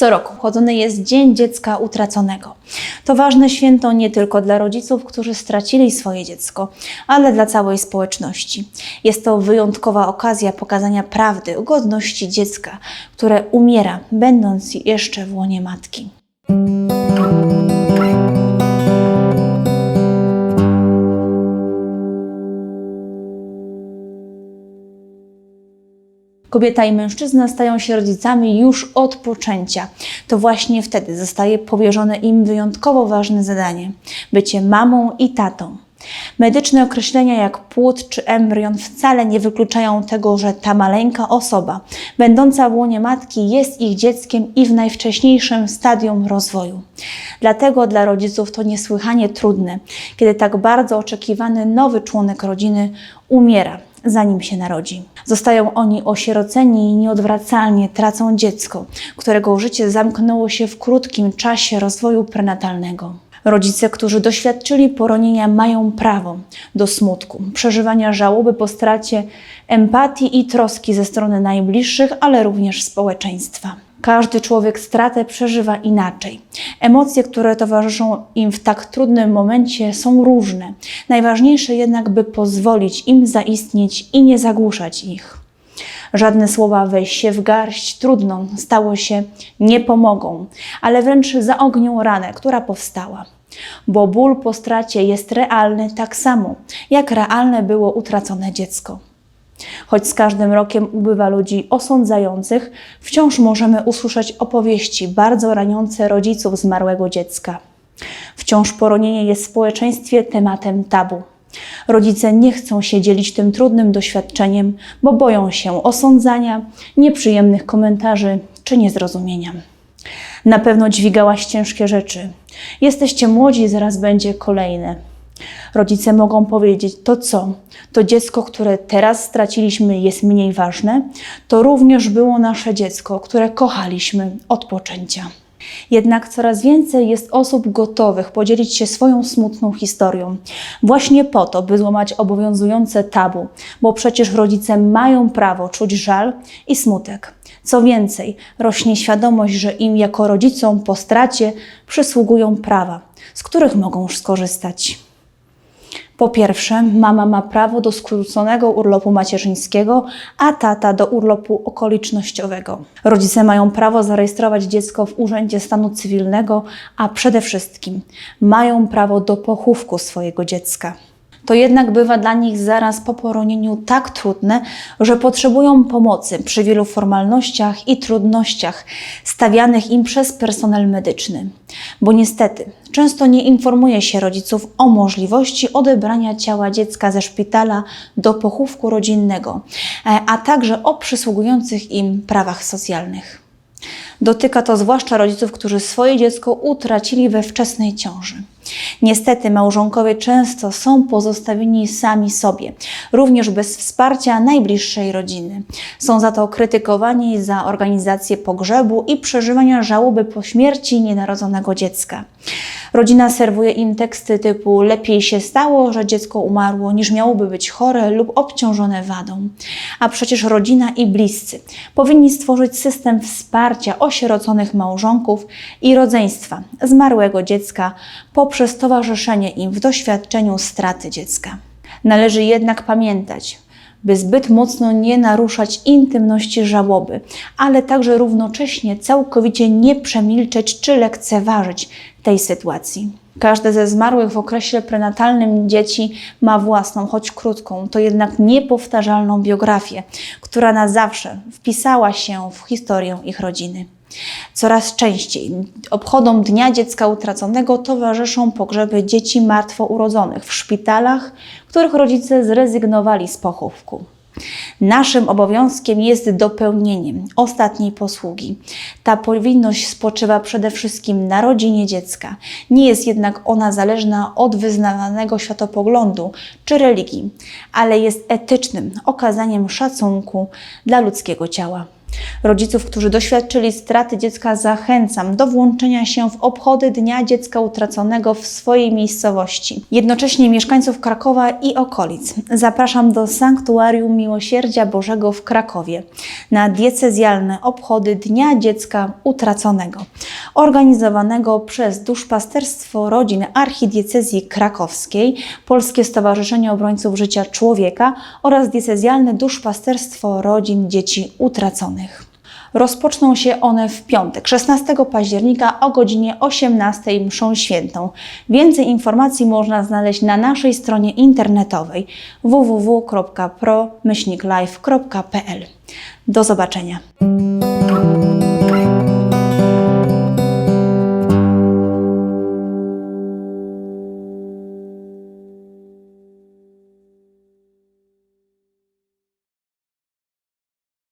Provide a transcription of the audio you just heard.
Co roku obchodzony jest Dzień Dziecka Utraconego. To ważne święto nie tylko dla rodziców, którzy stracili swoje dziecko, ale dla całej społeczności. Jest to wyjątkowa okazja pokazania prawdy o godności dziecka, które umiera, będąc jeszcze w łonie matki. Kobieta i mężczyzna stają się rodzicami już od poczęcia. To właśnie wtedy zostaje powierzone im wyjątkowo ważne zadanie bycie mamą i tatą. Medyczne określenia jak płód czy embrion wcale nie wykluczają tego, że ta maleńka osoba, będąca w łonie matki, jest ich dzieckiem i w najwcześniejszym stadium rozwoju. Dlatego dla rodziców to niesłychanie trudne, kiedy tak bardzo oczekiwany nowy członek rodziny umiera zanim się narodzi. Zostają oni osieroceni i nieodwracalnie tracą dziecko, którego życie zamknęło się w krótkim czasie rozwoju prenatalnego. Rodzice, którzy doświadczyli poronienia, mają prawo do smutku, przeżywania żałoby po stracie, empatii i troski ze strony najbliższych, ale również społeczeństwa. Każdy człowiek stratę przeżywa inaczej. Emocje, które towarzyszą im w tak trudnym momencie, są różne. Najważniejsze jednak, by pozwolić im zaistnieć i nie zagłuszać ich. Żadne słowa weź się w garść, trudno, stało się, nie pomogą, ale wręcz zaognią ranę, która powstała. Bo ból po stracie jest realny tak samo, jak realne było utracone dziecko. Choć z każdym rokiem ubywa ludzi osądzających, wciąż możemy usłyszeć opowieści bardzo raniące rodziców zmarłego dziecka. Wciąż poronienie jest w społeczeństwie tematem tabu. Rodzice nie chcą się dzielić tym trudnym doświadczeniem, bo boją się osądzania, nieprzyjemnych komentarzy czy niezrozumienia. Na pewno dźwigałaś ciężkie rzeczy. Jesteście młodzi, zaraz będzie kolejne. Rodzice mogą powiedzieć: To co? To dziecko, które teraz straciliśmy, jest mniej ważne? To również było nasze dziecko, które kochaliśmy od poczęcia. Jednak coraz więcej jest osób gotowych podzielić się swoją smutną historią. Właśnie po to, by złamać obowiązujące tabu, bo przecież rodzice mają prawo czuć żal i smutek. Co więcej, rośnie świadomość, że im jako rodzicom po stracie przysługują prawa, z których mogą skorzystać. Po pierwsze, mama ma prawo do skróconego urlopu macierzyńskiego, a tata do urlopu okolicznościowego. Rodzice mają prawo zarejestrować dziecko w Urzędzie Stanu Cywilnego, a przede wszystkim mają prawo do pochówku swojego dziecka. To jednak bywa dla nich zaraz po poronieniu tak trudne, że potrzebują pomocy przy wielu formalnościach i trudnościach stawianych im przez personel medyczny. Bo niestety często nie informuje się rodziców o możliwości odebrania ciała dziecka ze szpitala do pochówku rodzinnego, e, a także o przysługujących im prawach socjalnych. Dotyka to zwłaszcza rodziców, którzy swoje dziecko utracili we wczesnej ciąży. Niestety małżonkowie często są pozostawieni sami sobie, również bez wsparcia najbliższej rodziny. Są za to krytykowani za organizację pogrzebu i przeżywania żałoby po śmierci nienarodzonego dziecka. Rodzina serwuje im teksty typu lepiej się stało, że dziecko umarło, niż miałoby być chore lub obciążone wadą. A przecież rodzina i bliscy powinni stworzyć system wsparcia osieroconych małżonków i rodzeństwa zmarłego dziecka poprzez towarzyszenie im w doświadczeniu straty dziecka. Należy jednak pamiętać, by zbyt mocno nie naruszać intymności żałoby, ale także równocześnie całkowicie nie przemilczeć czy lekceważyć tej sytuacji. Każde ze zmarłych w okresie prenatalnym dzieci ma własną, choć krótką, to jednak niepowtarzalną biografię, która na zawsze wpisała się w historię ich rodziny. Coraz częściej obchodom Dnia Dziecka Utraconego towarzyszą pogrzeby dzieci martwo urodzonych w szpitalach, których rodzice zrezygnowali z pochówku. Naszym obowiązkiem jest dopełnienie ostatniej posługi. Ta powinność spoczywa przede wszystkim na rodzinie dziecka. Nie jest jednak ona zależna od wyznawanego światopoglądu czy religii, ale jest etycznym okazaniem szacunku dla ludzkiego ciała. Rodziców, którzy doświadczyli straty dziecka, zachęcam do włączenia się w obchody Dnia Dziecka Utraconego w swojej miejscowości. Jednocześnie mieszkańców Krakowa i okolic zapraszam do Sanktuarium Miłosierdzia Bożego w Krakowie na diecezjalne obchody Dnia Dziecka Utraconego, organizowanego przez Duszpasterstwo Rodzin Archidiecezji Krakowskiej, Polskie Stowarzyszenie Obrońców Życia Człowieka oraz Diecezjalne Duszpasterstwo Rodzin Dzieci Utraconych. Rozpoczną się one w piątek, 16 października o godzinie 18 mszą świętą. Więcej informacji można znaleźć na naszej stronie internetowej www.pro-life.pl. Do zobaczenia.